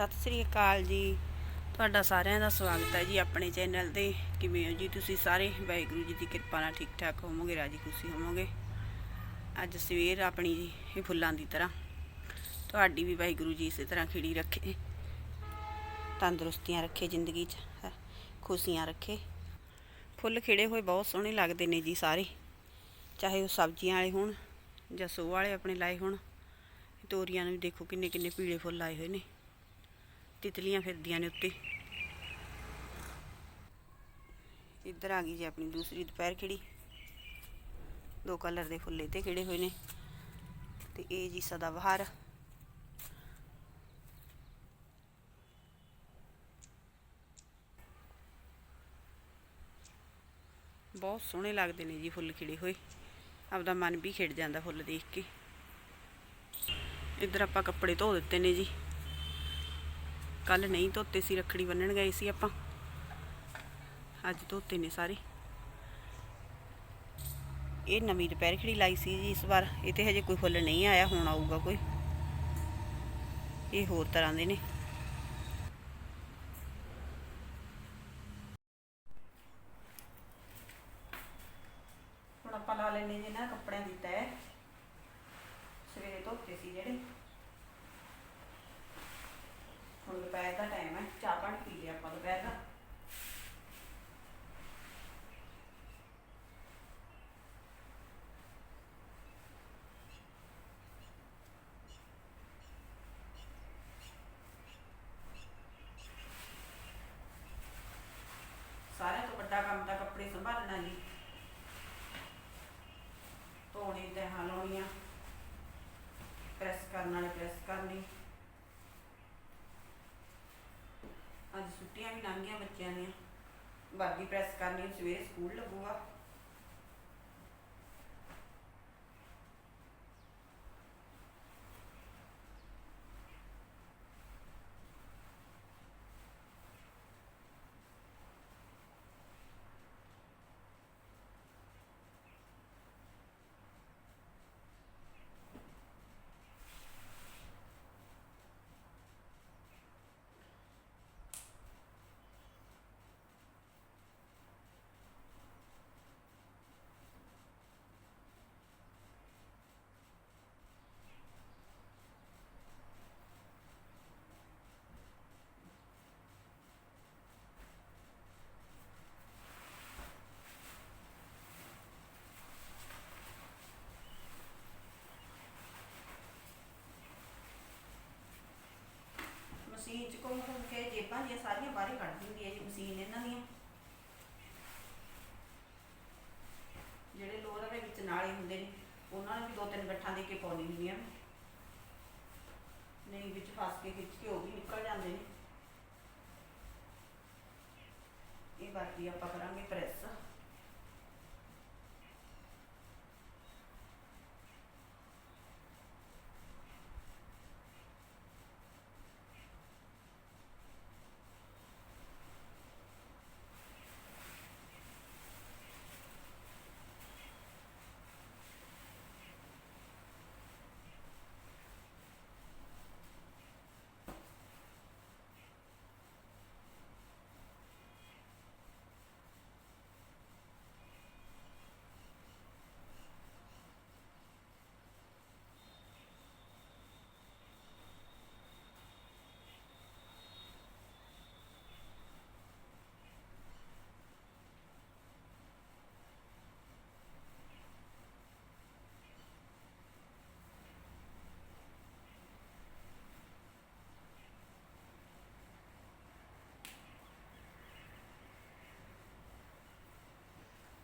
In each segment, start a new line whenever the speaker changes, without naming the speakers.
ਸਤਿ ਸ੍ਰੀ ਅਕਾਲ ਜੀ। ਤੁਹਾਡਾ ਸਾਰਿਆਂ ਦਾ ਸਵਾਗਤ ਹੈ ਜੀ ਆਪਣੇ ਚੈਨਲ ਤੇ। ਕਿਵੇਂ ਹੋ ਜੀ ਤੁਸੀਂ ਸਾਰੇ? ਵਾਹਿਗੁਰੂ ਜੀ ਦੀ ਕਿਰਪਾ ਨਾਲ ਠੀਕ ਠਾਕ ਹੋਵੋਗੇ, ਰਾਜੀ ਖੁਸ਼ੀ ਹੋਵੋਗੇ। ਅੱਜ ਸਵੇਰ ਆਪਣੀ ਜੀ ਇਹ ਫੁੱਲਾਂ ਦੀ ਤਰ੍ਹਾਂ। ਤੁਹਾਡੀ ਵੀ ਵਾਹਿਗੁਰੂ ਜੀ ਇਸੇ ਤਰ੍ਹਾਂ ਖਿੜੀ ਰੱਖੇ। ਤੰਦਰੁਸਤੀਆਂ ਰੱਖੇ ਜ਼ਿੰਦਗੀ 'ਚ ਖੁਸ਼ੀਆਂ ਰੱਖੇ। ਫੁੱਲ ਖਿੜੇ ਹੋਏ ਬਹੁਤ ਸੋਹਣੇ ਲੱਗਦੇ ਨੇ ਜੀ ਸਾਰੇ। ਚਾਹੇ ਉਹ ਸਬਜ਼ੀਆਂ ਵਾਲੇ ਹੋਣ ਜਾਂ ਸੋ ਵਾਲੇ ਆਪਣੇ ਲਾਏ ਹੋਣ। ਤੋਰੀਆਂ ਨੂੰ ਵੀ ਦੇਖੋ ਕਿੰਨੇ ਕਿੰਨੇ ਪੀਲੇ ਫੁੱਲ ਆਏ ਹੋਏ ਨੇ। ਤਿਤਲੀਆਂ ਫਿਰਦੀਆਂ ਨੇ ਉੱਤੇ। ਇੱਧਰ ਆ ਗਈ ਜੀ ਆਪਣੀ ਦੂਸਰੀ ਦੁਪਹਿਰ ਖਿੜੀ। ਦੋ ਕਲਰ ਦੇ ਫੁੱਲੇ ਤੇ ਖਿੜੇ ਹੋਏ ਨੇ। ਤੇ ਇਹ ਜੀ ਸਦਾ ਬਹਾਰ ਬਹੁਤ ਸੋਹਣੇ ਲੱਗਦੇ ਨੇ ਜੀ ਫੁੱਲ ਖਿੜੇ ਹੋਏ। ਆਪਦਾ ਮਨ ਵੀ ਖਿੜ ਜਾਂਦਾ ਫੁੱਲ ਦੇਖ ਕੇ। ਇੱਧਰ ਆਪਾਂ ਕੱਪੜੇ ਧੋ ਦਿੱਤੇ ਨੇ ਜੀ। ਕੱਲ ਨਹੀਂ ਧੋਤੇ ਸੀ, ਰੱਖੜੀ ਬੰਨਣ ਗਏ ਸੀ ਆਪਾਂ। ਅੱਜ ਧੋਤੇ ਨੇ ਸਾਰੇ। ਇਹ ਨਵੀਂ ਦੁਪਹਿਰ ਖੜੀ ਲਾਈ ਸੀ ਜੀ ਇਸ ਵਾਰ। ਇਹ ਤੇ ਹਜੇ ਕੋਈ ਫੁੱਲ ਨਹੀਂ ਆਇਆ, ਹੁਣ ਆਊਗਾ ਕੋਈ। ਇਹ ਹੋਰ ਤਰ੍ਹਾਂ ਦੇ ਨੇ। ਹੁਣ ਆਪਾਂ ਲਾ ਲੈਨੇ ਜੀ ਨਾ ਕੱਪੜਿਆਂ ਦੀ ਤੈਅ ਸਵੇਰੇ ਧੋਤੇ ਸੀ ਜਿਹੜੇ ਹੁਣ ਦੁਪਹਿਰ ਦਾ ਟਾਈਮ ਹੈ, ਚਾਹ ਪਾਣੀ ਪੀ ਲਿਆ ਆਪਾਂ ਦੁਪਹਿਰ ਦਾ। ਸਾਰਿਆਂ ਤੋਂ ਵੱਡਾ ਕੰਮ ਤਾਂ ਕੱਪੜੇ ਸੰਭਾਲਣਾ ਜੀ ਧੋਣੇ ਤਹਾਂ ਲਾਉਣੀਆਂ। ਪ੍ਰੈਸ ਕਰਨ ਵਾਲੇ ਪ੍ਰੈਸ ਕਰਨੀ। ਅੱਜ ਛੁੱਟੀਆਂ ਵੀ ਲੰਘ ਗਈਆਂ ਬੱਚਿਆਂ ਦੀਆਂ। ਬਾਕੀ ਪ੍ਰੈਸ ਕਰਨੀ ਸਵੇਰੇ ਸਕੂਲ ਲੱਗੂਗਾ ਮਸ਼ੀਨ ਚ ਘੁੰਮ ਘੁੰਮ ਕੇ ਜੇਬਾਂ ਦੀਆਂ ਸਾਰੀਆਂ ਬਾਹਰ ਹੀ ਕੱਢ ਦਿੰਦੀ ਹੈ ਜੀ ਮਸ਼ੀਨ ਇਹਨਾਂ ਦੀਆਂ ਜਿਹੜੇ ਲੋਅਰਾਂ ਦੇ ਵਿੱਚ ਨਾਲੇ ਹੁੰਦੇ ਨੇ ਉਹਨਾਂ ਨੂੰ ਵੀ ਦੋ ਤਿੰਨ ਗੱਠਾਂ ਦੇ ਕੇ ਪਾਉਣੀ ਹੁੰਦੀਆਂ ਨੇ। ਨਹੀਂ ਵਿੱਚ ਫਸ ਕੇ ਖਿੱਚ ਕੇ ਉਹ ਵੀ ਨਿਕਲ ਜਾਂਦੇ ਨੇ ਇਹ ਆਪਾਂ ਕਰਾਂਗੇ ਪ੍ਰੈਸ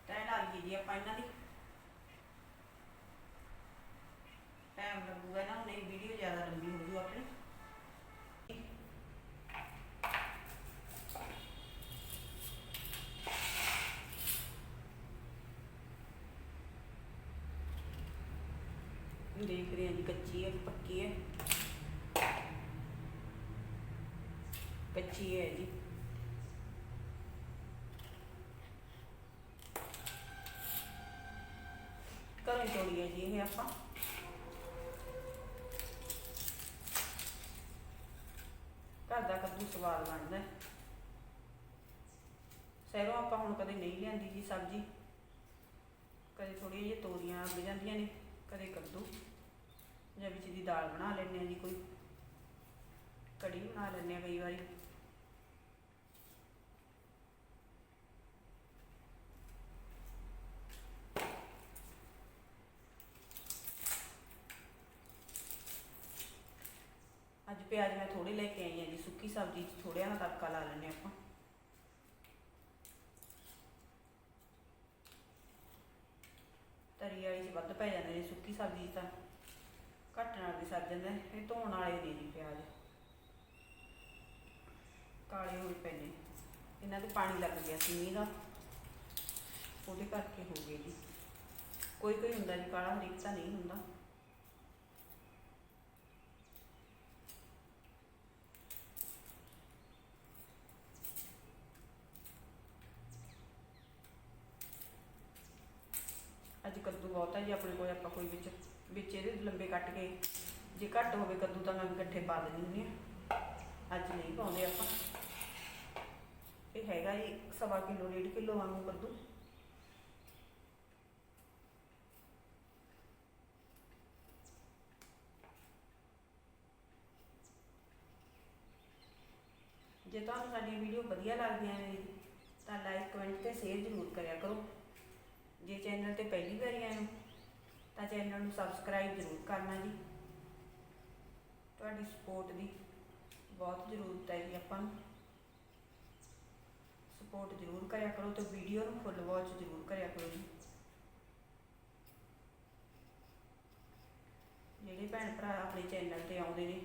ਤੈਅ ਲਾ ਲਈਏ ਜੀ ਆਪਾਂ ਇਹਨਾਂ ਦੀ। ਟਾਈਮ ਲੱਗੂਗਾ ਨਾ, ਹੁਣ ਇਹ ਵੀਡੀਓ ਜ਼ਿਆਦਾ ਲੰਬੀ ਹੋ ਜੂ ਆਪਣੀ। ਦੇਖ ਰਹੇ ਹਾਂ ਜੀ, ਕੱਚੀ ਹੈ ਪੱਕੀ ਹੈ। ਕੱਚੀ ਹੈ ਜੀ। ਘਰੋਂ ਤੋੜੀ ਹੈ ਜੀ ਇਹ ਆਪਾਂ। ਘਰ ਦਾ ਕੱਦੂ ਸਵਾਦ ਬਣਦਾ। ਸ਼ਹਿਰੋਂ ਆਪਾਂ ਹੁਣ ਕਦੇ ਨਹੀਂ ਲਿਆਂਦੀ ਜੀ ਸਬਜ਼ੀ। ਕਦੇ ਥੋੜ੍ਹੀਆਂ ਜਿਹੀਆਂ ਤੋਰੀਆਂ ਲੱਗ ਜਾਂਦੀਆਂ ਨੇ, ਕਦੇ ਕੱਦੂ। ਜਾਂ ਵਿੱਚ ਦੀ ਦਾਲ ਬਣਾ ਲੈਂਦੇ ਆ ਜੀ ਕੋਈ। ਕੜੀ ਬਣਾ ਲੈਂਦੇ ਆ ਕਈ ਵਾਰੀ। ਪਿਆਜ਼ ਮੈਂ ਥੋੜੇ ਲੈ ਕੇ ਆਈ ਹਾਂ ਜੀ, ਸੁੱਕੀ ਸਬਜ਼ੀ 'ਚ ਥੋੜ੍ਹਾ ਜਿਹਾ ਤੜਕਾ ਲਾ ਲੈਂਦੇ ਆਪਾਂ। ਤਰੀ ਵਾਲੀ 'ਚ ਵੱਧ ਪੈ ਜਾਂਦੇ ਨੇ ਸੁੱਕੀ ਸਬਜ਼ੀ 'ਚ ਤਾਂ, ਘੱਟ ਨਾਲ ਵੀ ਸਰ ਜਾਂਦਾ ਹੈ। ਇਹ ਧੋਣ ਵਾਲੇ ਨੇ ਜੀ ਪਿਆਜ਼। ਕਾਲੇ ਹੋਏ ਪਏ ਨੇ, ਇਹਨਾਂ ਤੇ ਪਾਣੀ ਲੱਗ ਗਿਆ ਸੀ ਮੀਂਹ ਦਾ, ਉਹਦੇ ਕਰਕੇ ਹੋ ਗਏ ਜੀ। ਕੋਈ ਕੋਈ ਹੁੰਦਾ ਜੀ, ਕਾਲਾ ਹਰੀਕ ਤਾਂ ਨਹੀਂ ਹੁੰਦਾ ਅੱਜ ਕੱਦੂ ਬਹੁਤ ਹੈ ਜੀ ਆਪਣੇ ਕੋਲ ਆਪਾਂ ਕੋਈ ਵਿੱਚ ਵਿੱਚ ਇਹਦੇ ਲੰਬੇ ਕੱਟ ਕੇ, ਜੇ ਘੱਟ ਹੋਵੇ ਕੱਦੂ ਤਾਂ ਮੈਂ ਇਕੱਠੇ ਪਾ ਦਿੰਦੀ ਹੁੰਦੀ ਹਾਂ। ਅੱਜ ਨਹੀਂ ਪਾਉਂਦੇ ਆਪਾਂ। ਇਹ ਹੈਗਾ ਜੀ ਸਵਾ ਕਿਲੋ, ਡੇਢ ਕਿਲੋ ਵਾਂਗੂ ਕੱਦੂ। ਜੇ ਤੁਹਾਨੂੰ ਸਾਡੀ ਵੀਡੀਓ ਵਧੀਆ ਲੱਗਦੀਆਂ ਨੇ, ਤਾਂ ਲਾਈਕ, ਕਮੈਂਟ ਤੇ ਸ਼ੇਅਰ ਜ਼ਰੂਰ ਕਰਿਆ ਕਰੋ। ਜੇ ਚੈਨਲ ਤੇ ਪਹਿਲੀ ਵਾਰੀ ਆਏ ਹੋ ਤਾਂ ਚੈਨਲ ਨੂੰ ਸਬਸਕ੍ਰਾਈਬ ਜ਼ਰੂਰ ਕਰਨਾ ਜੀ। ਤੁਹਾਡੀ ਸਪੋਰਟ ਦੀ ਬਹੁਤ ਜ਼ਰੂਰਤ ਹੈ ਜੀ ਆਪਾਂ ਨੂੰ। ਸਪੋਰਟ ਜ਼ਰੂਰ ਕਰਿਆ ਕਰੋ ਤੇ ਵੀਡੀਓ ਨੂੰ ਫੁੱਲ ਵਾਚ ਜ਼ਰੂਰ ਕਰਿਆ ਕਰੋ ਜੀ। ਜਿਹੜੇ ਭੈਣ ਭਰਾ ਆਪਣੇ ਚੈਨਲ ਤੇ ਆਉਂਦੇ ਨੇ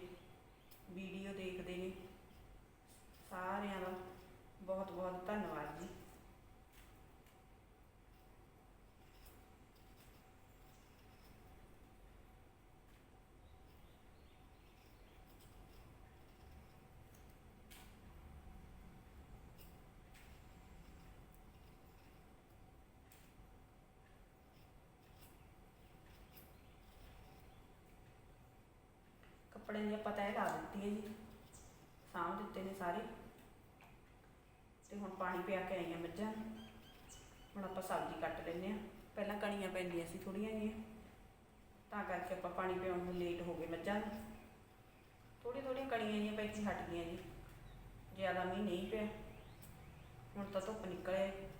ਵੀਡੀਓ ਦੇਖਦੇ ਨੇ, ਸਾਰਿਆਂ ਦਾ ਬਹੁਤ ਬਹੁਤ ਧੰਨਵਾਦ ਜੀ। ਕੱਪੜੇ ਦੀ ਆਪਾਂ ਤੈਅ ਲਾ ਦਿੱਤੀ ਹੈ ਜੀ। ਸਾਂਭ ਦਿੱਤੇ ਨੇ ਸਾਰੇ। ਤੇ ਹੁਣ ਪਾਣੀ ਪਿਆ ਕੇ ਆਈਆਂ ਮੱਝਾਂ। ਨੂੰ ਹੁਣ ਆਪਾਂ ਸਬਜ਼ੀ ਕੱਟ ਲੈਂਦੇ ਆ ਪਹਿਲਾਂ ਕਣੀਆਂ ਪੈਂਦੀਆਂ ਸੀ ਥੋੜੀਆਂ ਜਿਹੀਆਂ। ਤਾਂ ਕਰਕੇ ਆਪਾਂ ਪਾਣੀ ਪਿਆਉਣ ਨੂੰ ਲੇਟ ਹੋ ਗਏ ਮੱਝਾਂ ਨੂੰ। ਥੋੜੀ ਥੋੜੀਆਂ ਕਣੀਆਂ ਜਿਹੀਆਂ ਪੈ ਹਟ ਗਈਆਂ ਜੀ। ਜ਼ਿਆਦਾ ਮੀਂਹ ਨਹੀਂ ਪਿਆ। ਹੁਣ ਤਾਂ ਧੁੱਪ ਨਿਕਲੇ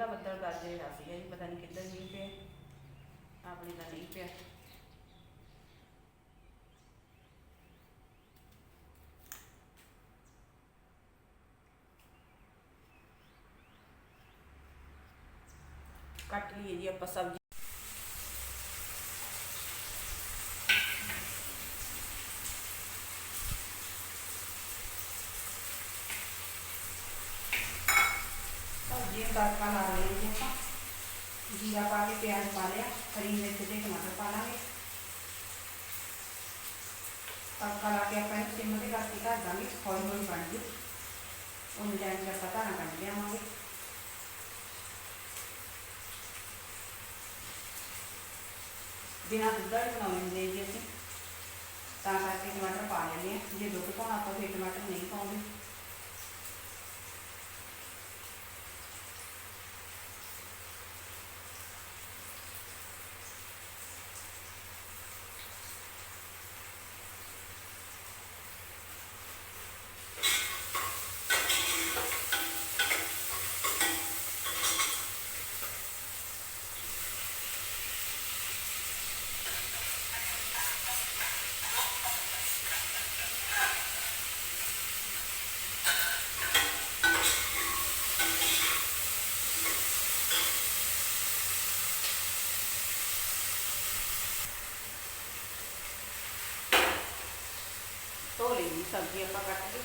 ਸਵੇਰ ਦਾ ਬੱਦਲ ਗਰਜ ਰਿਹਾ ਸੀਗਾ ਜੀ, ਪਤਾ ਨਹੀਂ ਕਿੱਧਰ ਮੀਂਹ ਪਿਆ ਆਪਣੀ ਤਾਂ ਨਹੀਂ ਪਿਆ। ਕੱਟ ਲਈਏ ਜੀ ਆਪਾਂ ਸਬਜ਼ੀ। ਸਬਜ਼ੀ ਨੂੰ ਤੜਕਾ ਲਾ ਲਈ ਜੀ ਆਪਾਂ। ਜੀਰਾ ਪਾ ਕੇ ਪਿਆਜ਼ ਪਾ ਲਿਆ, ਹਰੀ ਮਿਰਚ ਤੇ ਟਮਾਟਰ ਪਾ ਲਾਂਗੇ। ਤੜਕਾ ਲਾ ਕੇ ਆਪਾਂ ਇਹਨੂੰ ਸਿਮ ਤੇ ਕਰਕੇ ਧਰ ਦਾਂਗੇ, ਹੌਲੀ ਹੌਲੀ ਬਣ ਜੂ। ਉਹਨੂੰ ਟਾਈਮ 'ਚ ਆਪਾਂ ਧਾਰਾਂ ਕੱਢ ਲਿਆਵਾਂਗੇ। ਬਿਨਾਂ ਦੁੱਧ ਵਾਲੇ ਬਣਾਉਣੇ ਹੁੰਦੇ ਜੀ ਅਸੀਂ। ਤਾਂ ਕਰਕੇ ਟਮਾਟਰ ਪਾ ਲੈਂਦੇ ਹਾਂ। ਜੇ ਦੁੱਧ ਪਾਉਣਾ ਸਬਜ਼ੀ ਆਪਾਂ ਕੱਟ ਕੇ।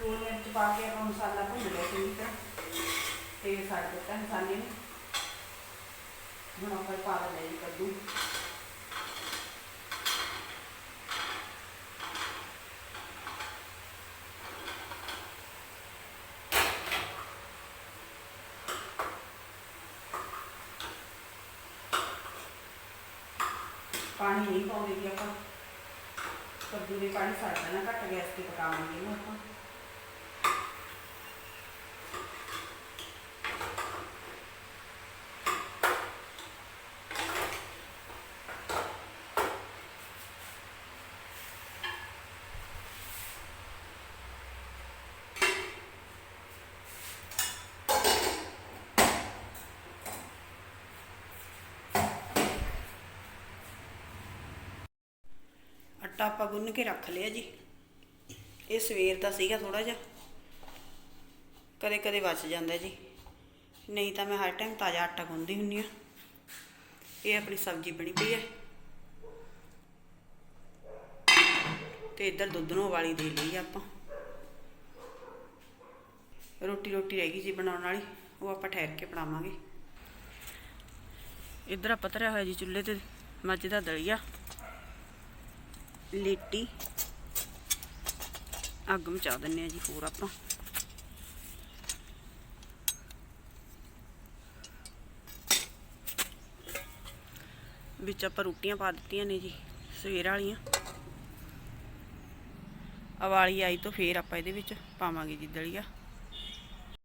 ਲੂਣ ਮਿਰਚ ਪਾ ਕੇ ਆਪਾਂ ਮਸਾਲਾ ਭੁੰਨ ਲਿਆ ਚੰਗੀ ਤਰ੍ਹਾਂ ਤੇਲ ਛੱਡ ਦਿੱਤਾ ਮਸਾਲੇ ਨੂੰ। ਹੁਣ ਆਪਾਂ ਪਾ ਲੈਂਦੇ ਜੀ ਕੱਦੂ। ਪਾਣੀ ਨਹੀਂ ਪਾਉਂਦੇ ਜੀ ਆਪਾਂ। ਕੱਦੂ ਦੇ ਪਾਣੀ ਛੱਡ ਦੇਣਾ ਘੱਟ ਗੈਸ ਤੇ ਪਕਾਵਾਂਗੇ ਇਹਨੂੰ ਆਪਾਂ। ਆਟਾ ਆਪਾਂ ਗੁੰਨ ਕੇ ਰੱਖ ਲਿਆ ਜੀ। ਇਹ ਸਵੇਰ ਦਾ ਸੀਗਾ ਥੋੜਾ ਜਿਹਾ। ਕਦੇ ਕਦੇ ਬਚ ਜਾਂਦਾ ਜੀ। ਨਹੀਂ ਤਾਂ ਮੈਂ ਹਰ ਟਾਈਮ ਤਾਜ਼ਾ ਆਟਾ ਗੁੰਨਦੀ ਹੁੰਨੀ ਆ ਇਹ ਆਪਣੀ ਸਬਜ਼ੀ ਬਣੀ ਪਈ ਹੈ। ਤੇ ਇੱਧਰ ਦੁੱਧ ਨੂੰ ਉਬਾਲੀ ਦੇ ਲਈ ਆਪਾਂ। ਰੋਟੀ ਰੋਟੀ ਰਹਿ ਗਈ ਜੀ ਬਣਾਉਣ ਵਾਲੀ। ਉਹ ਆਪਾਂ ਠਹਿਰ ਕੇ ਬਣਾਵਾਂਗੇ। ਇੱਧਰ ਆਪਾਂ ਧਰਿਆ ਹੋਇਆ ਜੀ ਚੁੱਲ੍ਹੇ ਤੇ। ਮੱਝ ਦਾ ਦਲੀਆ। ਲੇਟੀ। ਅੱਗ ਮਚਾ ਦਿੰਨੇ ਆ ਜੀ ਹੋਰ ਆਪਾਂ। ਵਿੱਚ ਆਪਾਂ ਰੋਟੀਆਂ ਪਾ ਦਿੱਤੀਆਂ ਨੇ ਜੀ, ਸਵੇਰ ਵਾਲੀਆਂ। ਅਵਾਲੀ ਆਈ ਤੋਂ ਫੇਰ ਆਪਾਂ ਇਹਦੇ ਵਿੱਚ ਪਾਵਾਂਗੇ ਜੀ ਦਲੀਆ।